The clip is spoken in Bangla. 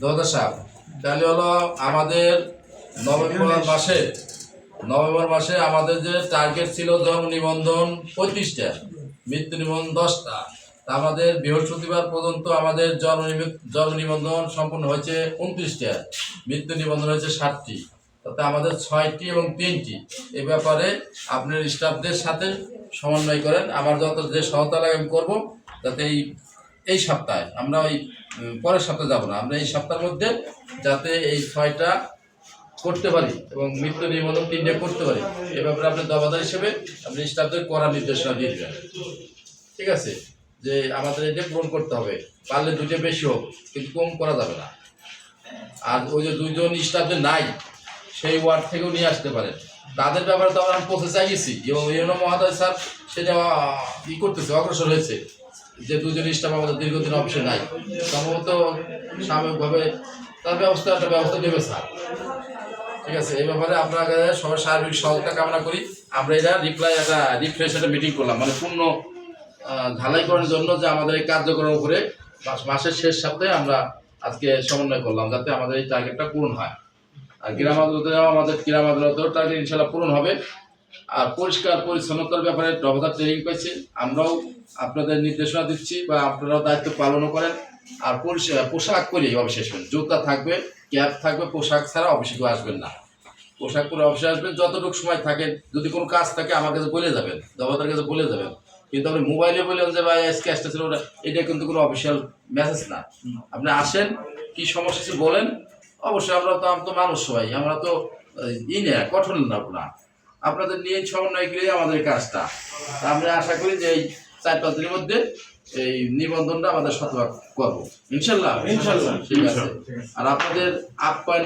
দোকানদার সাহেব তাহলে হলো আমাদের নভেম্বর মাসে নভেম্বর মাসে আমাদের যে টার্গেট ছিল জন্ম নিবন্ধন পঁয়ত্রিশটা, মৃত্যু নিবন্ধন দশটা। আমাদের বৃহস্পতিবার পর্যন্ত আমাদের জন্ম জন্ম নিবন্ধন সম্পূর্ণ হয়েছে উনত্রিশটা, মৃত্যু নিবন্ধন হয়েছে ষাটটি। তাতে আমাদের ছয়টি এবং তিনটি। এ ব্যাপারে আপনার স্টাফদের সাথে সমন্বয় করেন। আমার যত যে সহায়তা লাগে আমি করব যাতে এই এই সপ্তাহে। আমরা ওই পরের সপ্তাহে যাব না। আমরা এই সপ্তাহের মধ্যে যাতে এই ছয়টা করতে পারি এবং মৃত্যু নিবন্ধন তিনটে করতে পারি। এ ব্যাপারে আপনি দাবাদার হিসেবে আপনি স্টাফদের করার নির্দেশনা দিয়ে দেবেন। ঠিক আছে? যে আমাদের এটা পূরণ করতে হবে। পারলে দুটো বেশি হোক, কিন্তু কম করা যাবে না। আর ওই যে দুইজন স্টাফদের নাই, সেই ওয়ার্ড থেকেও নিয়ে আসতে পারেন। তাদের ব্যাপারে তো আমরা পৌঁছে চাইছি এবং ইউনো মহাদয় স্যার সেটা ই করতেছে, অগ্রসর হয়েছে। যে দুজন স্টাফ আমাদের দীর্ঘদিন অফিসে নাই। সম্ভবত স্বাভাবিকভাবে তার ব্যবস্থা একটা ব্যবস্থা নেবে স্যার। ঠিক আছে, এই ব্যাপারে আপনাকে সবাই সার্বিক সহযোগিতা কামনা করি। আমরা এটা রিপ্লাই একটা রিফ্রেশ একটা মিটিং করলাম। মানে পূর্ণ ঢালাই করার জন্য যে আমাদের এই কার্যক্রম উপরে মাস- মাসের শেষ সপ্তাহে আমরা আজকে সমন্বয় করলাম, যাতে আমাদের এই টার্গেটটা পূরণ হয়। আর গ্রাম আদালতেও আমাদের গ্রাম আদালতেও টার্গেট ইনশাল্লাহ পূরণ হবে। আর পরিষ্কার পরিচ্ছন্নতার ব্যাপারে ডবদার ট্রেনিং পেয়েছি আমরাও আপনাদের নির্দেশনা দিচ্ছি বা আপনারাও দায়িত্ব পালনও করেন। আর পোশাক পরেই অফিসে আসবেন। জুতা থাকবে, ক্যাপ থাকবে, পোশাক ছাড়া অফিসে কেউ আসবেন না। পোশাক পরে অফিসে আসবেন, যতটুকু সময় থাকে যদি কোনো কাজ থাকে আমার কাছে বলে যাবেন দবাদার কাছে বলে যাবেন। কিন্তু আপনি মোবাইলে বললেন যে, ভাই, আজকে আসতেছিল ওটা এটা কিন্তু কোনো অফিসিয়াল মেসেজ না। আপনি আসেন, কি সমস্যা বলেন। অবশ্যই আমরা তো আমরা তো মানুষ সবাই। আমরা তো ই না কঠোর না আপনাদের নিয়ে সমন্বয় করে আমাদের কাজটা। আমরা আশা করি যে এই চার পাঁচ দিনের মধ্যে এই নিবন্ধনটা আমাদের শতভাগ করব। ইনশাল্লাহ। ইনশাল্লাহ। ঠিক আছে। আর আপনাদের আপ্যায়ন